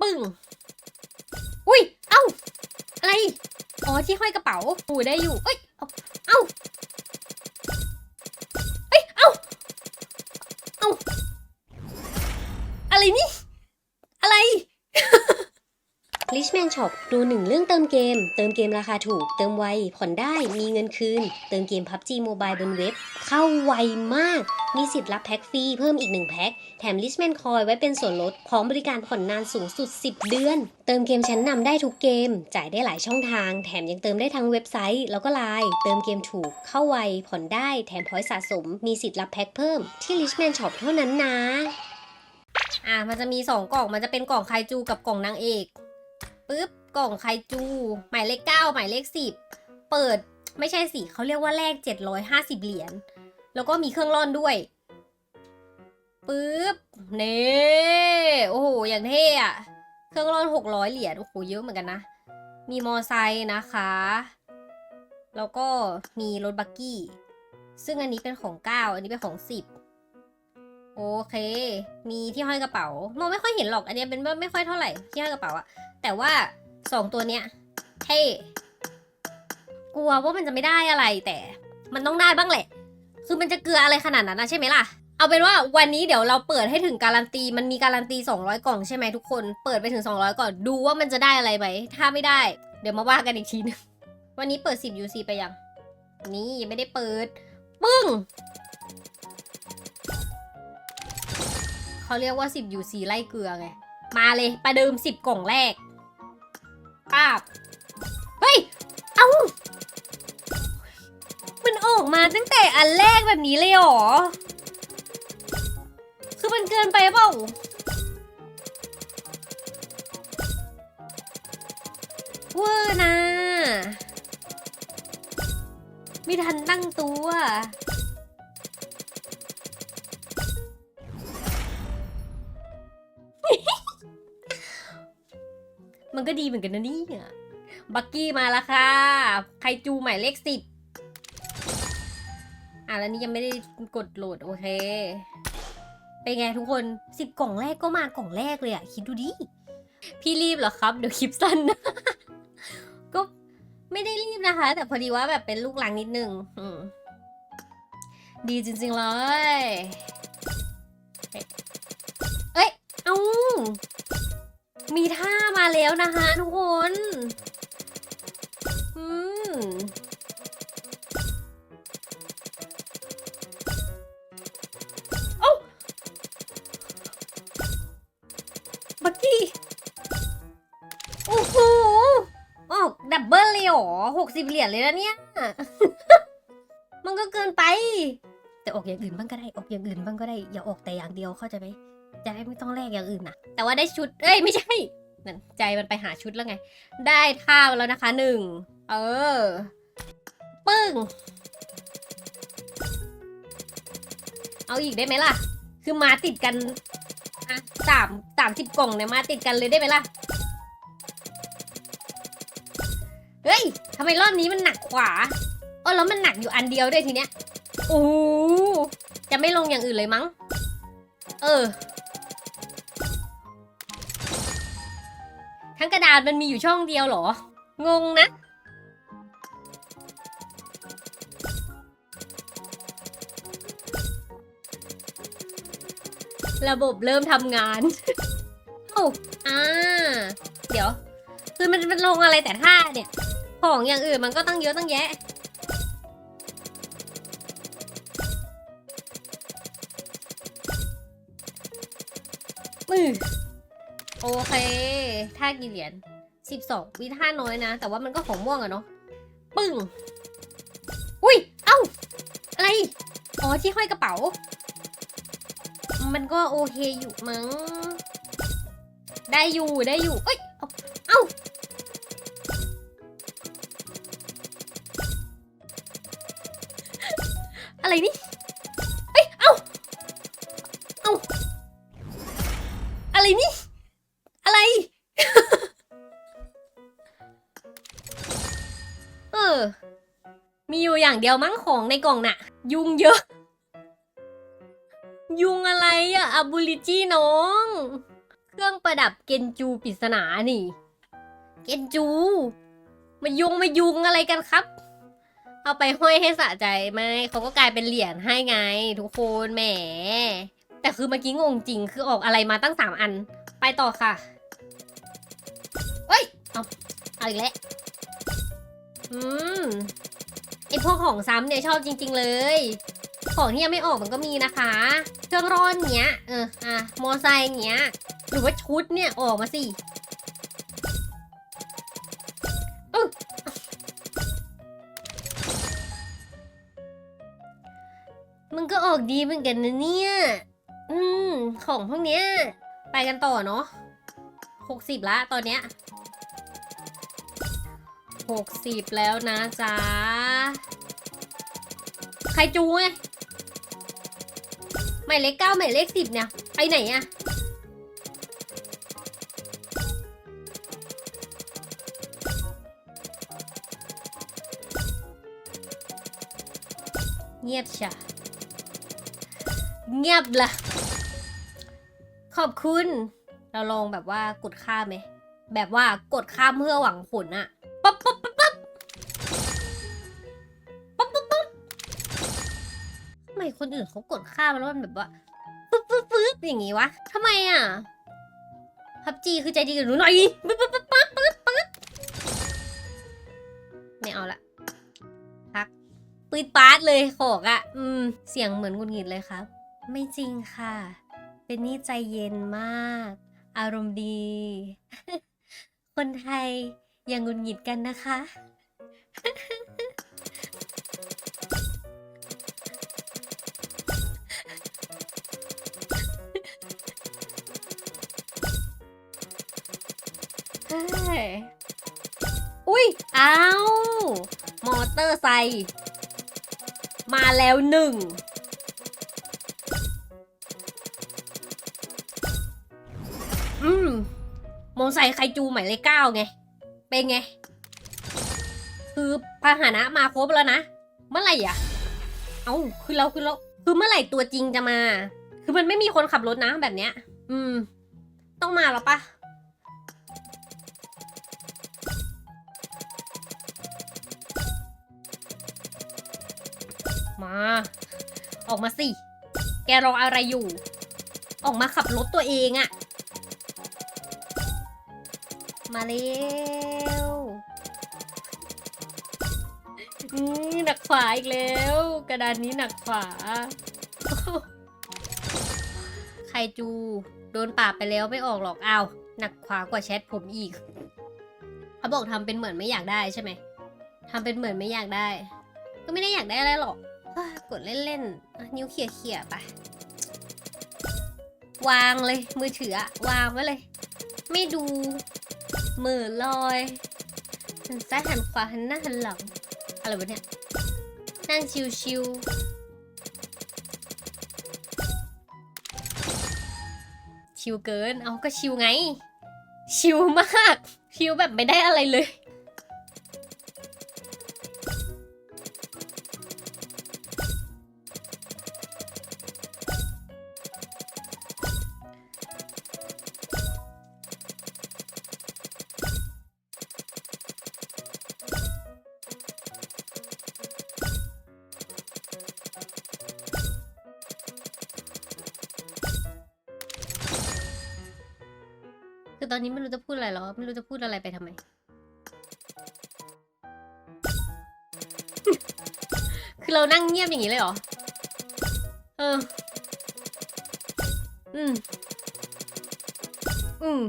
ปึ้ง อุ้ย เอ้า อะไร อ๋อ ที่ห้อยกระเป๋าหูได้อยู่ เอ้ยเอ้าเอ้า เอ้ย เอ้า เอ้า อะไรนี่ อะไร Richman Shop ดูหนึ่งเรื่องเติมเกม เติมเกมราคาถูก เติมไว ผ่อนได้ มีเงินคืน เติมเกม PUBG Mobile บนเว็บ เข้าไวมาก มีสิทธิ์รับแพ็คฟรีเพิ่มอีก 1 แพ็ค แถม Richman Coin ไว้เป็นส่วนลด พร้อมบริการผ่อนนานสูงสุด 10 เดือน เติมเกมชั้นนำได้ทุกเกม จ่ายได้หลายช่องทาง แถมยังเติมได้ทั้งเว็บไซต์ แล้วก็ไลน์เติมเกมถูก เข้าไว ผ่อนได้ แถมพอยสะสม มีสิทธิ์รับแพ็คเพิ่ม ที่ Richman Shop เท่านั้นนะ อะ มันจะมีสองกล่อง มันจะเป็นกล่องไคจูกับกล่องนางเอกปึ๊บ กล่องไคจู หมายเลขเก้าหมายเลขสิบเปิดไม่ใช่สิเขาเรียกว่าแลกเจ็ดร้อยห้าสิบเหรียญ แล้วก็มีเครื่องร่อนด้วยปึ๊บเน่โอ้โห อย่างเท่อะเครื่องร่อนหกร้อยเหรียญโอ้โหเยอะเหมือนกันนะ มีมอไซค์นะคะ แล้วก็มีรถบักกี้ ซึ่งอันนี้เป็นของเก้าอันนี้เป็นของสิบโอเค มีที่ห้อยกระเป๋ามองไม่ค่อยเห็นหรอก อันนี้เป็นไม่ค่อยเท่าไหร่ที่ห้อยกระเป๋าอะแต่ว่าสองตัวเนี้ยเท่กลัวว่ามันจะไม่ได้อะไรแต่มันต้องได้บ้างแหละ คือมันจะเกลืออะไรขนาดนั้นนะใช่ไหมล่ะ เอาเป็นว่าวันนี้เดี๋ยวเราเปิดให้ถึงการันตี มันมีการันตี 200 กล่องใช่ไหมทุกคน เปิดไปถึง 200 ก่อน ดูว่ามันจะได้อะไรไหม ถ้าไม่ได้ เดี๋ยวมาว่ากันอีกทีนึง วันนี้เปิด 10 UC ไปยัง นี่ยังไม่ได้เปิด ปึ้ง เขาเรียกว่า 10 UC ไล่เกลือไง มาเลย ประเดิม 10 กล่องแรกป้าบ มาตั้งแต่อันแรกแบบนี้เลยหรอ คือมันเกินไปเปล่า เวอร์นะไม่ทันตั้งตัวมันก็ดีเหมือนกันนะเนี่ยบักกี้มาแล้วค่ะไคจูหมายเลขสิบ อะแล้วนี่ยังไม่ได้กดโหลดโอเค เป็นไงทุกคนสิบกล่องแรกก็มากล่องแรกเลยอะคิดดูดิ พี่รีบเหรอครับ เดี๋ยวคลิปสั้นนะ ก็ไม่ได้รีบนะคะ แต่พอดีว่าแบบเป็นลูกหลังนิดนึงดีจริงๆเลย เอ้ย เอ้ามีท่ามาแล้วนะคะทุกคน อืม สิบเหรียญเลยนะเนี่ย มันก็เกินไป แต่ออกอย่างอื่นบ้างก็ได้ ออกอย่างอื่นบ้างก็ได้ อย่าออกแต่อย่างเดียวเข้าใจไหมจะได้ไม่ต้องแลกอย่างอื่นนะแต่ว่าได้ชุด เอ้ยไม่ใช่นั่นใจมันไปหาชุดแล้วไง ได้ท่ามาแล้วนะคะหนึ่ง เออ ปึ้ง เอาอีกได้ไหมล่ะ คือมาติดกันอะสามสามสิบกล่องเนี่ยมาติดกันเลยได้ไหมล่ะ เฮ้ยทำไมรอบนี้มันหนักขวาเออแล้วมันหนักอยู่อันเดียวด้วยทีเนี้ยโอ้จะไม่ลงอย่างอื่นเลยมั้ง เออ ทั้งกระดาษมันมีอยู่ช่องเดียวหรอ งงนะ ระบบเริ่มทำงาน โอ้อ่า เดี๋ยว คือมันมันลงอะไรแต่ท่าเนี่ย ของอย่างอื่นมันก็ตั้งเยอะตั้งแยะ มือโอเค ท่ากี่เหรียญสิบสองวิท่าน้อยนะ แต่ว่ามันก็ของม่วงอะเนาะ ปึ้ง อุ้ย เอ้า อะไร อ๋อ ที่ห้อยกระเป๋า มันก็โอเคอยู่มั้ง ได้อยู่ ได้อยู่ เอ้ย เอ้า อะไรนี่ เอ้ย เอ้า เอ้า อะไรนี่ อะไร เออ มีอยู่อย่างเดียวมั้งของในกล่องน่ะ ยุงเยอะ ยุงอะไรอะอาบูลิจีน้อง เครื่องประดับเกนจูปริศนานี่ เกนจูมายุงมายุงอะไรกันครับ เอาไปห้อยให้สะใจไหมเขาก็กลายเป็นเหรียญให้ไง ทุกคนแหม แต่คือเมื่อกี้งงจริงคือออกอะไรมาตั้งสามอัน ไปต่อค่ะเอ้ยเอาเอาอีกแล้วอืมไอพวกของซ้ำเนี่ยชอบจริง ๆ เลย ของที่ยังไม่ออกมันก็มีนะคะเครื่องร้อนเนี้ยเอออะมอไซค์เนี้ย หรือว่าชุดเนี่ยออกมาสิ มันก็ออกดีเหมือนกันนะเนี่ย อืม ของพวกเนี้ย ไปกันต่อเนาะหกสิบละตอนเนี้ยหกสิบแล้วนะจ๊ะ ใครจูไงหมายเลขเก้าหมายเลขสิบเนี่ย ไปไหนอะเงียบชะ เงียบละขอบคุณ เราลองแบบว่ากดข้ามไหม แบบว่ากดข้ามเพื่อหวังผลอะปั๊บปั๊บปั๊บปั๊บปั๊บปั๊บปั๊บทำไมคนอื่นเขากดข้ามแล้วมันแบบว่าปึ๊บปึ๊บปึ๊บอย่างงี้วะทำไมอะพับจีคือใจดีกับหนูหน่อยปึ๊บปึ๊บปึ๊บปึ๊บปึ๊บปึ๊บไม่เอาละพักปืดปาดเลยขอกอะอืม เสียงเหมือนหงุดหงิดเลยครับ ไม่จริงค่ะ เป็นนี่ใจเย็นมาก อารมณ์ดี คนไทยอย่างหงุดหงิดกันนะคะ อุ้ยอ้าว มอเตอร์ไซค์มาแล้วหนึ่ง มอไซค์ไคจูหมายเลขเก้าไง เป็นไง คือพาหนะมาครบแล้วนะ เมื่อไหร่อะ เอาคือเราคือเราคือเมื่อไหร่ตัวจริงจะมา คือมันไม่มีคนขับรถนะแบบเนี้ย อืม ต้องมาแล้วปะมา ออกมาสิ แกรออะไรอยู่ ออกมาขับรถตัวเองอะ มาเร็วอืมหนักขวาอีกแล้ว กระดานนี้หนักขวาใครจู โดนปราบไปแล้วไม่ออกหรอกอ้าวหนักขวากว่าแชทผมอีก เขาบอกทำเป็นเหมือนไม่อยากได้ใช่ไหมทำเป็นเหมือนไม่อยากได้ ก็ไม่ได้อยากได้อะไรหรอกเฮ้ยกดเล่นๆอะนิ้วเขี่ยๆไป วางเลยมือถืออะวางไว้เลย ไม่ดู มือลอยหันซ้ายหันขวาหันหน้าหันหลัง อะไรวะเนี่ย นั่งชิวๆชิวเกิน เอาก็ชิวไง ชิวมาก ชิวแบบไม่ได้อะไรเลย ตอนนี้ไม่รู้จะพูดอะไรแล้วไม่รู้จะพูดอะไรไปทำไม คือเรานั่งเงียบอย่างนี้เลยเหรอ เออ อืม อืม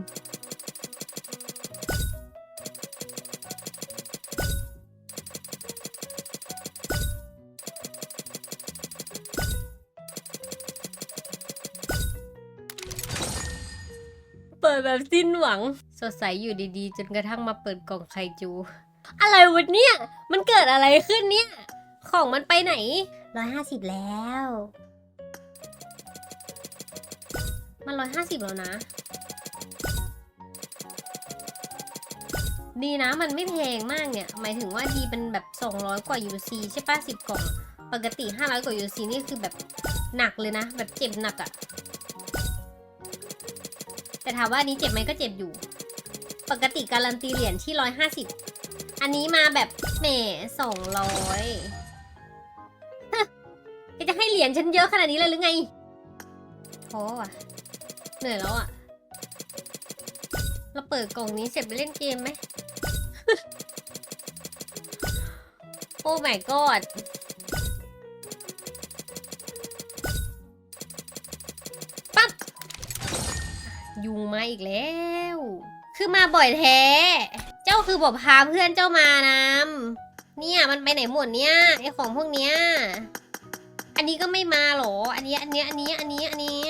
แบบสิ้นหวัง สดใสอยู่ดีๆ จนกระทั่งมาเปิดกล่องไคจู อะไรวะเนี่ย มันเกิดอะไรขึ้นเนี่ย ของมันไปไหนร้อยห้าสิบแล้ว มันร้อยห้าสิบแล้วนะ ดีนะมันไม่แพงมากเนี่ย หมายถึงว่าดีเป็นแบบ 200 กว่า UC ใช่ป่ะสิบกล่องอะปกติ 500 กว่า UC นี่คือแบบหนักเลยนะ แบบเจ็บหนักอะแต่ แต่ถามว่านี้เจ็บไหมก็เจ็บอยู่ ปกติการันตีเหรียญที่ร้อยห้าสิบอันนี้มาแบบแหมสองร้อยจะให้เหรียญฉันเยอะขนาดนี้เลยหรือไงพอว่ะ เหนื่อยแล้วอะเราเปิดกล่องนี้เสร็จไปเล่นเกมไหม โอ้ my god ยุงมาอีกแล้ว คือมาบ่อยแท้ เจ้าคือบอกพาเพื่อนเจ้ามานำเนี่ยมันไปไหนหมดเนี่ยไอของพวกเนี้ย อันนี้ก็ไม่มาหรอ อันนี้อันนี้อันนี้อันนี้อันนี้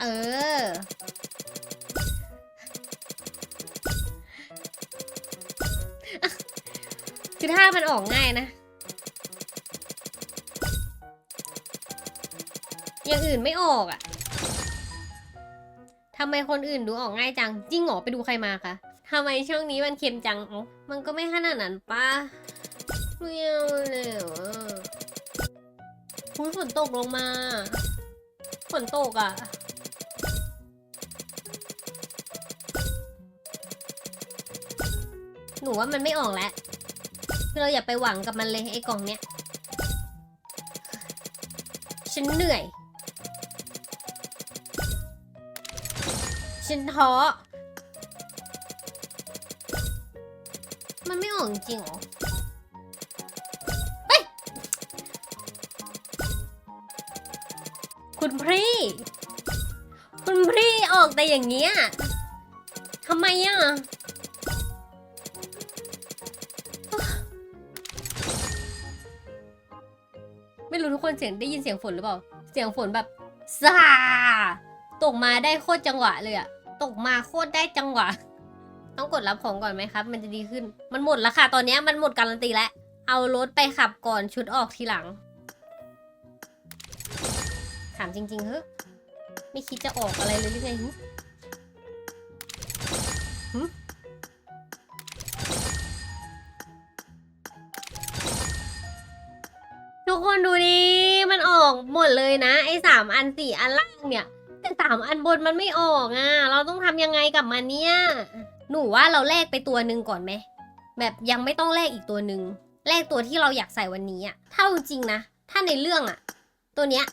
เออ คือถ้ามันออกง่ายนะ อย่างอื่นไม่ออกอะ่ะทำไมคนอื่นดูออกง่ายจัง จริงหรอไปดูใครมาคะทำไมช่วงนี้มันเค็มจังเอ๋อมันก็ไม่ขนาดนั้นป้าไม่เอาเลยเหรออุ๊ยฝนตกลงมา ฝนตกอะหนูว่ามันไม่ออกแล้ว คือเราอย่าไปหวังกับมันเลยไอ้กล่องเนี้ย ฉันเหนื่อย ฉันท้อ มันไม่ออกจริงหรอคุณพรีคุณพรีออกแต่อย่างเงี้ยทำไมอะ รู้ทุกคนเสียงได้ยินเสียงฝนหรือเปล่า เสียงฝนแบบซาตกมาได้โคตรจังหวะเลยอะตกมาโคตรได้จังหวะ ต้องกดรับของก่อนไหมครับ มันจะดีขึ้น มันหมดแล้วค่ะ ตอนนี้มันหมดการันตีแล้ว เอารถไปขับก่อนชุดออกทีหลัง ถามจริงๆเฮ้ไม่คิดจะออกอะไรเลยหรือไงหึ ทุกคนดูดิมันออกหมดเลยนะ ไอ้สามอันสี่อันล่างเนี่ย แต่สามอันบนมันไม่ออกอะ เราต้องทำยังไงกับมันเนี่ย หนูว่าเราแลกไปตัวหนึ่งก่อนไหมแบบยังไม่ต้องแลกอีกตัวหนึ่งแลกตัวที่เราอยากใส่วันนี้อะเท่าจริงนะถ้าในเรื่องอะ ตัวเนี้ย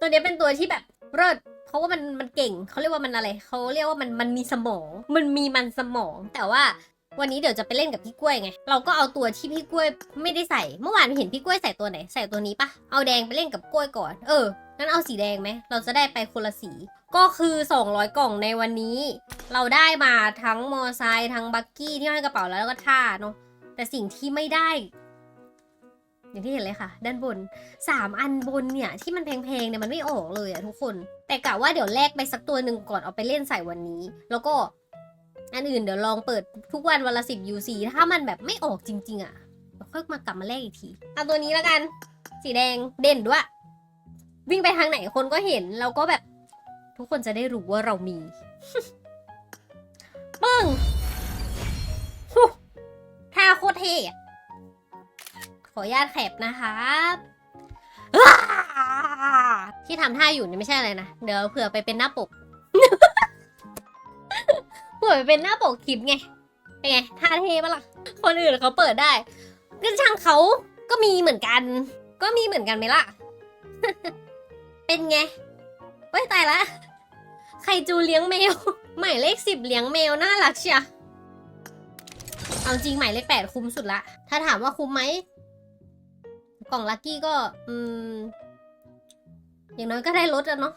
ตัวเนี้ยเป็นตัวที่แบบเลิศเพราะว่ามันมันเก่งเขาเรียกว่ามันอะไรเขาเรียกว่ามันมันมีสมอง มันมีมันสมอง แต่ว่า วันนี้เดี๋ยวจะไปเล่นกับพี่กล้วยไง เราก็เอาตัวที่พี่กล้วยไม่ได้ใส่ เมื่อวานเห็นพี่กล้วยใส่ตัวไหน ใส่ตัวนี้ปะเอาแดงไปเล่นกับกล้วยก่อน เอองั้นเอาสีแดงไหม เราจะได้ไปคนละสี ก็คือ 200 กล่องในวันนี้ เราได้มาทั้งมอไซค์ทั้งบักกี้ที่ห้อยกระเป๋าแล้วก็ท่าเนาะ แต่สิ่งที่ไม่ได้ อย่างที่เห็นเลยค่ะ ด้านบน 3 อันบนเนี่ยที่มันแพงๆเนี่ยมันไม่ออกเลยอะทุกคน แต่กะว่าเดี๋ยวแลกไปสักตัวหนึ่งก่อนเอาไปเล่นใส่วันนี้ แล้วก็ อันอื่นเดี๋ยวลองเปิดทุกวันวันละสิบ UC ถ้ามันแบบไม่ออกจริง ๆ อะเดี๋ยวค่อยมากลับมาแลกอีกทีเอาตัวนี้แล้วกัน สีแดงเด่นด้วย วิ่งไปทางไหนคนก็เห็นเราก็แบบ ทุกคนจะได้รู้ว่าเรามี ปึ้งท่าโคตรเท่อะขออนุญาตแคปนะครับที่ทำท่าอยู่นี่ไม่ใช่อะไรนะ เดี๋ยวเผื่อไปเป็นหน้าปก เผื่อไปเป็นหน้าปกคลิปไงเป็นไงท่าเท่ปะล่ะคนอื่นเขาเปิดได้ก็ช่างเขาก็มีเหมือนกัน ก็มีเหมือนกันไหมล่ะ เป็นไงเว้ยตายละใครจูเลี้ยงแมวหมายเลขสิบเลี้ยงแมวน่ารักเชียเอาจริงหมายเลขแปดคุ้มสุดละ ถ้าถามว่าคุ้มไหมกล่องลัคกี้ก็ อืม อย่างน้อยก็ได้ลดอะเนาะ